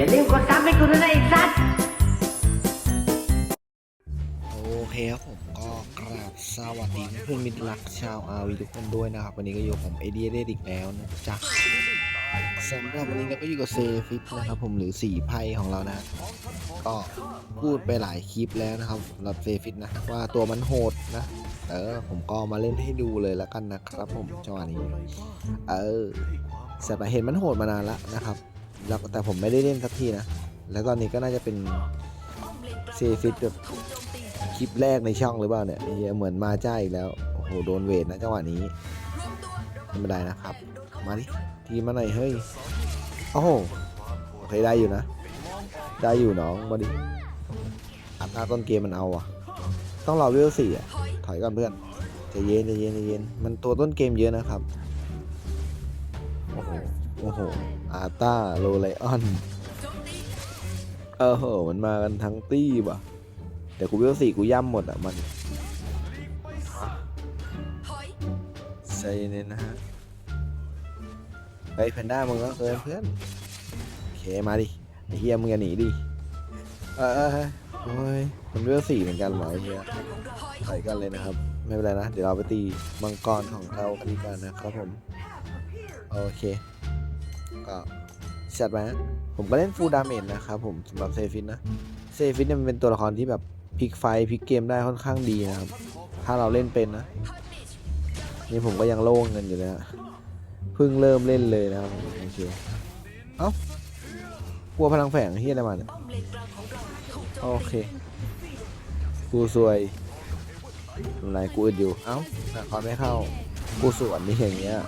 อย่าลืมกดซับให้กูด้วยนะไอ้สัสโอเคครับผมก็กราบสวัสดีเพื่อนมิตรรักชาวอาวีทุกคนด้วยนะครับ วันนี้ก็อยู่กับผมเอเดียเดอีกแล้วนะจ๊ะสำหรับวันนี้เราก็อยู่กับเซฟิตนะครับผมหรือสีไพ่ของเรานะ ก็พูดไปหลายคลิปแล้วนะครับสำหรับเซฟิตนะว่าตัวมันโหดนะเออผมก็มาเล่นให้ดูเลยแล้วกันนะครับผมจังหวะนี้ เออแต่เห็นมันโหดมานานแล้วนะครับ แล้วแต่ผมไม่ได้เล่นสักทีนะ แล้วตอนนี้ก็น่าจะเป็นเซฟิตแบบคลิปแรกในช่องหรือเปล่าเนี่ยเฮียเหมือนมาจ้าอีกแล้ว โอ้โห โดนเวทนะจังหวะนี้ไม่เป็นะครับ มาดิ ทีมาหน่อยเฮ้ย โอ้โหโอเคได้อยู่นะ ได้อยู่น้องมาดิอัตราต้นเกมมันเอาอะต้องรอเวลสี่อะถอยก่อนเพื่อนจะเย็นจะเย็นจะเย็น มันตัวต้นเกมเยอะนะครับ โอ้โห โอ้โห อาตาโรไลออนเออโหมันมากันทั้งตี้ว่ะ แต่กูเวลสี่กูย่ำหมดอะมันใจเย็นนะฮะไปแพนด้ามึงก็เกินเพื่อนโอเคมาดิไอเฮียมึงอย่าหนีดิเออเออโอ้ยมันเวลสี่เหมือนกันเหรอไอเฮียใส่กันเลยนะครับ ไม่เป็นไรนะ เดี๋ยวเราไปตีมังกรของเรากันดีกว่านะครับผม โอเค ก็จัดมาฮะผมก็เล่นฟูลดาเมจนะครับผมสำหรับเซฟินนะ เซฟิตเนี่ยมันเป็นตัวละครที่แบบพลิกไฟพลิกเกมได้ค่อนข้างดีนะครับ ถ้าเราเล่นเป็นนะ นี่ผมก็ยังโล่งเงินอยู่เลยฮะเพิ่งเริ่มเล่นเลยนะครับโอเคเอ้ากลัวพลังแฝงที่อะไรมาเนี่ยโอเคกูสวยอะไรกูอึดอยู่ เอ้าแต่คอนไม่เข้า กูสวนนี่อย่างเงี้ย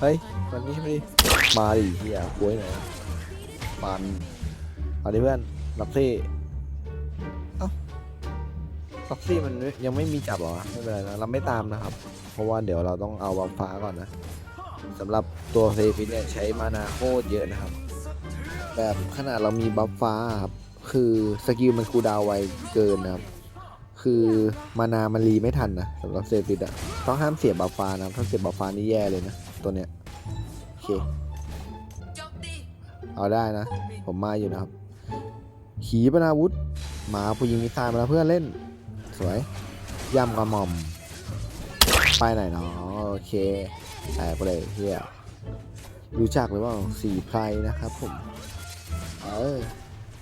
เฮ้ยมันนี่ใช่ไหมดิมาดิเฮียกล้วยไหนอยมันเอาดิเพื่อนรับซี่ซ็อกซี่มันยังไม่มีจับหรอไม่เป็นไรนะเราไม่ตามนะครับ เพราะว่าเดี๋ยวเราต้องเอาบัฟฟ้าก่อนนะสำหรับตัวเซฟิตเนี่ยใช้มานาโคตรเยอะนะครับ แบบขนาดเรามีบัฟฟ้าครับคือสกิลมันคูดาวไวเกินนะครับ คือมานามันรีไม่ทันนะสำหรับเซฟิตอะต้องห้ามเสียบัฟฟ้านะถ้าเสียบัฟฟ้านี่แย่เลยนะ ตัวเนี้ยโอเคเอาได้นะ ผมมาอยู่นะครับ ขีปนาวุธ หมาผู้ยิงมิสไซล์มาแล้วเพื่อนเล่น สวยย่ำกระหม่อม ไปไหนเนาะโอเคแตกไปเลยเฮียรู้จักหรือเปล่าสีไพรนะครับผม เออ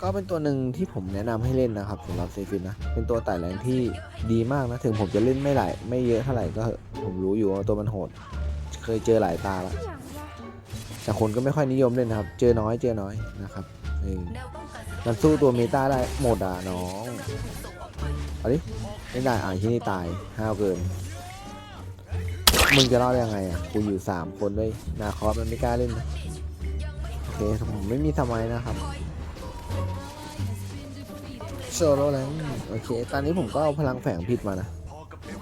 ก็เป็นตัวหนึ่งที่ผมแนะนำให้เล่นนะครับสำหรับเซฟินนะ เป็นตัวไต่แรงที่ดีมากนะ ถึงผมจะเล่นไม่หลายไม่เยอะเท่าไหร่ก็ผมรู้อยู่ว่าตัวมันโหด เคยเจอหลายตาแล้วแต่คนก็ไม่ค่อยนิยมเล่นนะครับ เจอน้อยเจอน้อยนะครับมันสู้ตัวเมตาได้หมดอะน้องเอาดิไม่ได้อ่านที่นี่ตายห้าวเกิน มึงจะรอดยังไงอะ กูอยู่สามคนด้วยนาคอสมันไม่กล้าเล่นโอเคผมไม่มีทำไมนะครับโซโล่แล้วโอเค ตอนนี้ผมก็เอาพลังแฝงผิดมานะ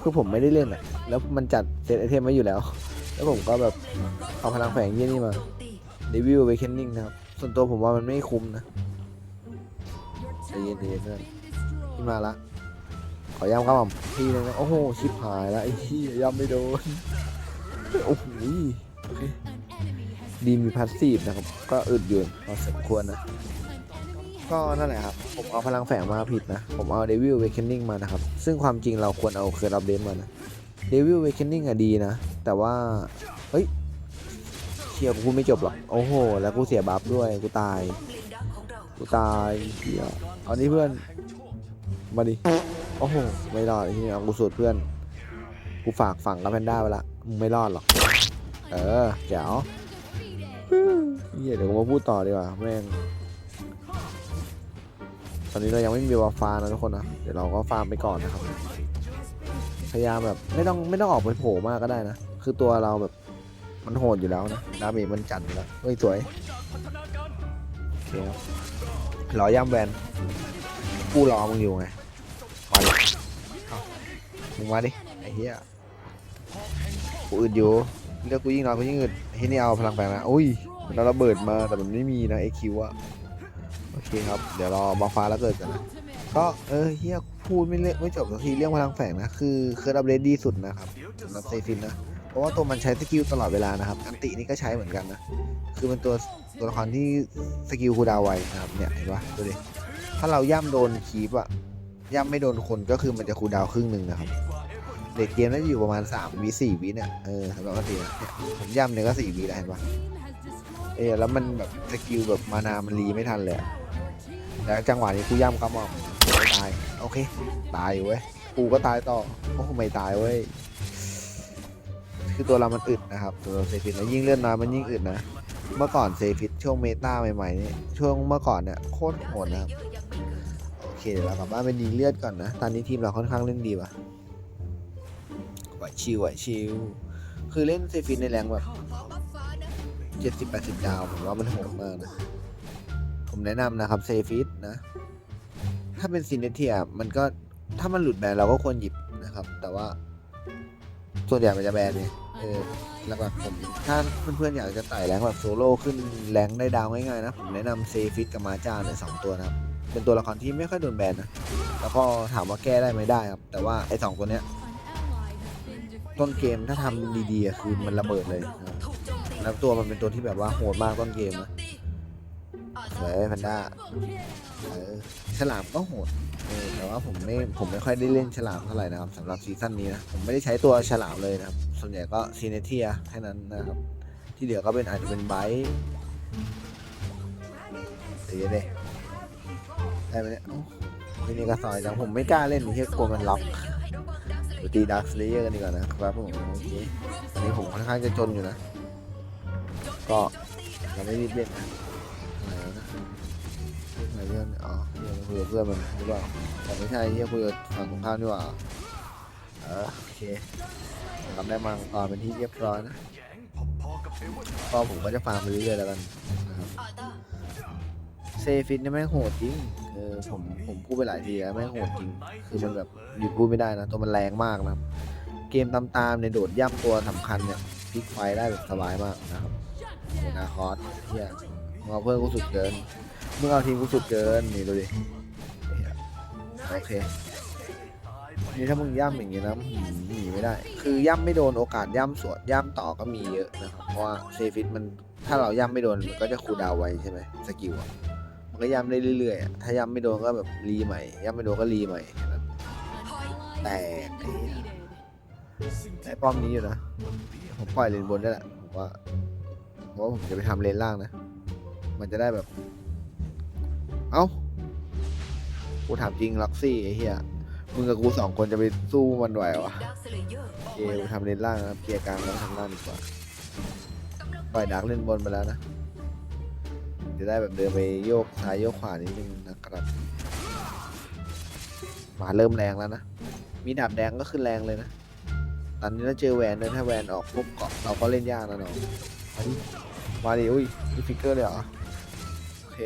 คือผมไม่ได้เล่นอะ แล้วมันจัดเซตไอเทมไว้อยู่แล้ว แล้วผมก็แบบเอาพลังแฝงยี่นี่มาเดวิลเวคเคนนิ่งนะครับ ส่วนตัวผมว่ามันไม่คุ้มนะใจเย็นๆเพื่อนที่มาละ ขอย้ำครับผมทีนึงนะ โอ้โห ชิบหายแล้วไอ้ที่ย้ำไม่โดน โอ้โหโอเคดีมีพาสซีฟนะครับ ก็อึดอยู่พอสมควรนะ ก็นั่นแหละครับ ผมเอาพลังแฝงมาผิดนะ ผมเอาเดวิลเวคเคนนิ่งมานะครับ ซึ่งความจริงเราควรเอาเคอร์รับเดนมานะเดวิลเวคเคนนิ่งอะดีนะ แต่ว่า เฮ้ยเชียร์กูไม่จบหรอก โอ้โห แล้วกูเสียบัฟด้วย กูตาย กูตายเฮียเอานี่เพื่อน มาดิ โอ้โห ไม่รอดไอ้ที่เอากูสูตรเพื่อน กูฝากฝังกับแพนด้าไปละ มึงไม่รอดหรอก เออแจ๋วเฮียเดี๋ยวกูมาพูดต่อดีกว่าแม่งตอนนี้เรายังไม่มีวาฟานะทุกคนนะ เดี๋ยวเราก็ฟาร์มไปก่อนนะครับ พยายามแบบไม่ต้องไม่ต้องออกไปโผล่มากก็ได้นะ คือตัวเราแบบมันโหดอยู่แล้วนะดาเมจมันจัดอยู่แล้วเฮ้ยสวยโอเคครับรอย่ำแวนกูรอมึงอยู่ไงมาดิมึงมาดิไอ้เหี้ยกูอึดอยู่เลือกกูยิ่งน้อยกูยิ่งอึดเหี้ยนี่เอาพลังแฝงนะอุ้ยเอาระเบิดมาแต่มันไม่มีนะไอคิวอะโอเคครับ เดี๋ยวรอบอฟ้าแล้วเกิดกันนะก็เออเฮียพูดไม่เล่ไม่จบสักทีเรื่องพลังแฝงนะ คือเคอร์ดับเลดดีสุดนะครับสำหรับเซฟินนะ ราะว่าตัวมันใช้สกิลตลอดเวลานะครับ อันตินี่ก็ใช้เหมือนกันนะ คือเป็นตัวตัวละครที่สกิลคูดาวไวนะครับเนี่ยเห็นปะดูดิ ถ้าเราย่ำโดนคีปอะย่ำไม่โดนคนก็คือมันจะคูดาวครึ่งหนึ่งนะครับ เด็กเกมน่าจะอยู่ประมาณ3วิ4วิเนี่ย เออสำหรับอันติผมย่ำเนี่ยก็4วิแล้วเห็นปะเออแล้วมันแบบสกิลแบบมานามันรีไม่ทันเลยแล้วจังหวะนี้กูย่ำก็มองไม่ตาย โอเค ตายเว้ย กูก็ตายต่อโอ้ไม่ตายเว้ย คือตัวเรามันอึดนะครับ ตัวเซฟิตแล้วยิ่งเลื่อนน้อยมันยิ่งอึดนะ เมื่อก่อนเซฟิตช่วงเมตาใหม่ๆนี่ช่วงเมื่อก่อนเนี่ยโคตรโหดนะครับโอเคเดี๋ยวเรากลับบ้านไปดีเลือดก่อนนะ ตอนนี้ทีมเราค่อนข้างเล่นดีว่ะไหวชิวไหวชิวคือเล่นเซฟิตในแรงแบบเจ็ดสิบแปดสิบดาวผมว่ามันโหดมากนะผมแนะนำนะครับเซฟิตนะ ถ้าเป็นซินเนเทียมันก็ถ้ามันหลุดแบนเราก็ควรหยิบนะครับ แต่ว่าส่วนใหญ่มันจะแบนเนี่ย เออแล้วก็ผมถ้าเพื่อนๆอยากจะไต่แรงแบบโซโล่ขึ้นแรงได้ดาวง่ายๆนะ ผมแนะนำเซฟิตกับมาจาเนี่ยสองตัวนะครับ เป็นตัวละครที่ไม่ค่อยโดนแบนนะ แล้วก็ถามว่าแก้ได้ไหมได้ครับ แต่ว่าไอ้สองตัวเนี้ยต้นเกมถ้าทำดีๆคือมันระเบิดเลยนะแล้วตัวมันเป็นตัวที่แบบว่าโหดมากต้นเกมนะ สวยแพนด้าเออฉลามก็โหดเออแต่ว่าผมไม่ผมไม่ค่อยได้เล่นฉลามเท่าไหร่นะครับสำหรับซีซั่นนี้นะผมไม่ได้ใช้ตัวฉลามเลยนะครับ ส่วนใหญ่ก็ซีเนเทียแค่นั้นนะครับ ที่เหลือก็เป็นอาจจะเป็นไบท์ตีเลยได้ไหมเนี่ยโอ้ไม่กระสอยจังผมไม่กล้าเล่นเฮียกลัวมันล็อกเดี๋ยวตีดักสเลเยอร์กันดีกว่านะครับผมโอเคตอนนี้ผมค่อนข้างจะจนอยู่นะ ก็ยังไม่รีบเล่นนะ คุยกับเพื่อนมันหรือเปล่าแต่ไม่ใช่ที่คุยกับฝั่งตรงข้ามดีกว่าเออโอเคทำได้มาก่อนเป็นที่เรียบร้อยนะก็ผมก็จะฟาร์มไปเรื่อยๆแล้วกันนะครับเซฟิตเนี่ยแม่งโหดจริงเออผมผมพูดไปหลายทีแล้วแม่งโหดจริง คือมันแบบหยุดพูดไม่ได้นะ ตัวมันแรงมากนะครับ เกมตามๆในโดดย่ำตัวสำคัญเนี่ยพลิกไฟได้แบบสบายมากนะครับหนาคอสเฮียมึงอาเพื่อนกูสุดเกิน มึงเอาทีมกูสุดเกินนี่ดูดิเหี้ยโอเคนี่ถ้ามึงย่ำอย่างงี้นะหนีไม่ได้ คือย่ำไม่โดนโอกาสย่ำสวนย่ำต่อก็มีเยอะนะครับเพราะว่าเซฟิตมันถ้าเราย่ำไม่โดนมันก็จะคูดาวไวใช่ไหมสกิลมันก็ย่ำได้เรื่อยๆถ้าย่ำไม่โดนก็แบบรีใหม่ย่ำไม่โดนก็รีใหม่แค่แต่ป้อมนี้อยู่นะผมปล่อยเลนบนได้แหละผมว่าเพราะว่าผมจะไปทำเลนล่างนะ มันจะได้แบบ เอ้า กูถามจริงล็อกซี่ไอ้เหี้ย มึงกับกูสองคนจะไปสู้มันไหววะเกมทำเลนล่างนะครับเกียร์กลางแล้วทำล่างดีกว่า ปล่อยดักเล่นบนไปแล้วนะ จะได้แบบเดินไปโยกซ้ายโยกขวานิดนึงนะครับมาเริ่มแรงแล้วนะ มีดาบแดงก็ขึ้นแรงเลยนะ ตอนนี้เราเจอแวนด้วยถ้าแวนออกปุ๊บเกาะเราก็เล่นยากนะน้องมาดิมาดิอุ้ยมีฟิกเกอร์เลยเหรอ โอเค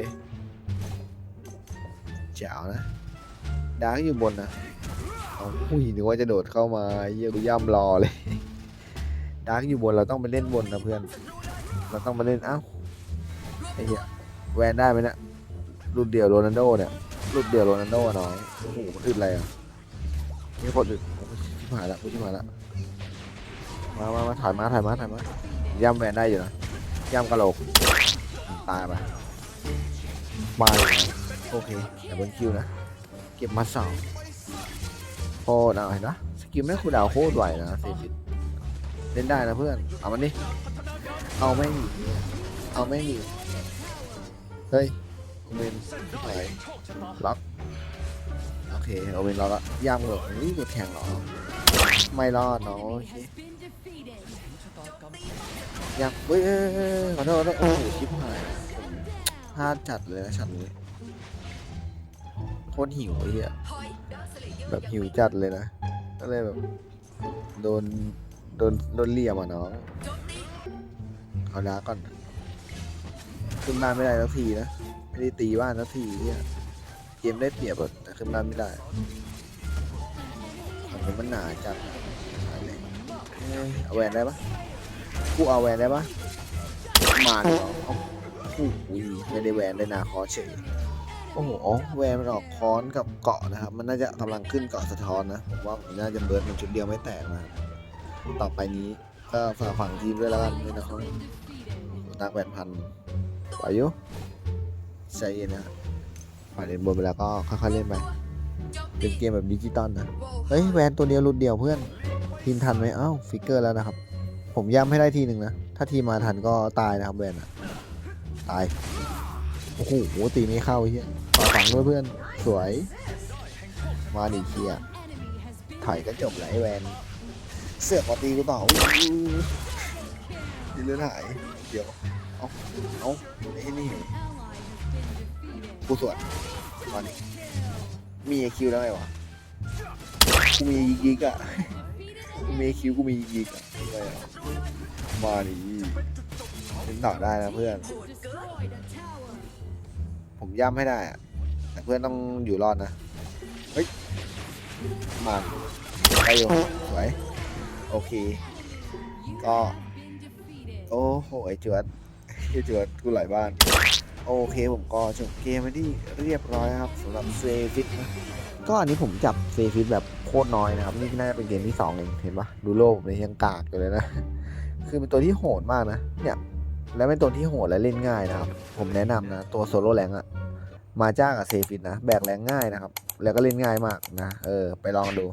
จ๋วนะดาร์กอยู่บนนะเอาอุ้ยนึกว่าจะโดดเข้ามาเยี่ยกูย่ำรอเลยดาร์กอยู่บนเราต้องไปเล่นบนนะเพื่อน เราต้องมาเล่นเอ้าไอ้เหี้ยแวนได้ไหมเนี่ยรุ่นเดียวโรนัลโดเนี่ยรุ่นเดียวโรนัลโดน้องโอ้โหมันอึดอะไรอะนี่คนอึดชิบหายละชิบหายละมามามาถอยมาถอยมาถอยมาย่ำแวนได้อยู่นะย่ำกะโหลกตายไปมาเลย โอเคแต่บนคิวนะ เก็บมาสองโคตรเอาเห็นปะสกิลแม่คูลดาวโคตรไหวนะสี่สิบเล่นได้นะเพื่อน เอามันดิ เอาแม่งดิเอาแม่งดิเฮ้ยโอเมนไหนล็อก โอเคโอเมนล็อกละย่ำเลยนี่กดแข่งเหรอ ไม่รอดเนาะโอเคย่ำเฮ้ยขอโทษขอโอ้โหชิบหายพลาดจัดเลยนะฉันนี้ ตรหิวไอ้เหี้ยแบบหิวจัดเลยนะก็เลยแบบโดนโดนโดนเหลี่ยมอะน้องเอาดาก่อนขึ้นบ้านไม่ได้แล้วทีนะไม่ได้ตีบ้านแล้วทีเนี่ยเกมได้เปรียบอะแต่ขึ้นบ้านไม่ได้อันนี้มันหนาจัดอะตายเลยเอ้ยเอาแวนได้ปะกูเอาแวนได้ปะมาดิเอาเอาอู้หูยไม่ได้แวนได้นาคอเฉย โอ้โหอ๋อแวร์มันออกค้อนกับเกาะนะครับ มันน่าจะกำลังขึ้นเกาะสะท้อนนะผมว่าผมน่าจะเบิร์ดมันชุดเดียวไม่แตกนะต่อไปนี้ก็ฝากฝังทีมด้วยแล้วกันด้วยนะครับตักแปดพันไหวอยุใจเย็นนะผ่านเล่นบนไปแล้วก็ค่อยๆเล่นไปเป็นเกมแบบดิจิตอลนะเฮ้ยแวนตัวเดียวรุดเดียวเพื่อน ทีมทันไหมเอ้าฟิกเกอร์แล้วนะครับ ผมย้ำให้ได้ทีหนึ่งนะ ถ้าทีมมาทันก็ตายนะครับแวนอะตาย โอ้โหตีไม่เข้าเฮียฝากฝังด้วยเพื่อนสวย มาดิเคลียร์ถอยก็จบแล้วไอ้แวนเสือกมาตีกูต่ออู้ดิเลือดหายเดี๋ยวเอาเอาไอ้นี่กูสวนมาดิมีไอคิวแล้วไงวะกูมียิกยิกอะกูมีคิวกูมียิกยิกอะอะไรอะมาดิเล่นต่อได้นะเพื่อน ผมย่ำให้ได้อะแต่เพื่อนต้องอยู่รอดนะ เฮ้ย มาไปอยู่สวยโอเค ก็ โอ้โห ไอจวดไอจวดกูไหลบ้าน โอเคผมก็จบเกมไปที่เรียบร้อยครับสำหรับเซฟิตนะก็อันนี้ผมจับเซฟิตแบบโคตรน้อยนะครับ นี่น่าจะเป็นเกมที่สองเองเห็นปะดูโลกผมเลยยังกากอยู่เลยนะ คือเป็นตัวที่โหดมากนะ เนี่ย และเป็นตัวที่โหดและเล่นง่ายนะครับ ผมแนะนำนะ ตัวโซโล่แรงอะมาจ้ากับเซฟิตนะ แบกแรงง่ายนะครับ แล้วก็เล่นง่ายมากนะ เออ ไปลองดู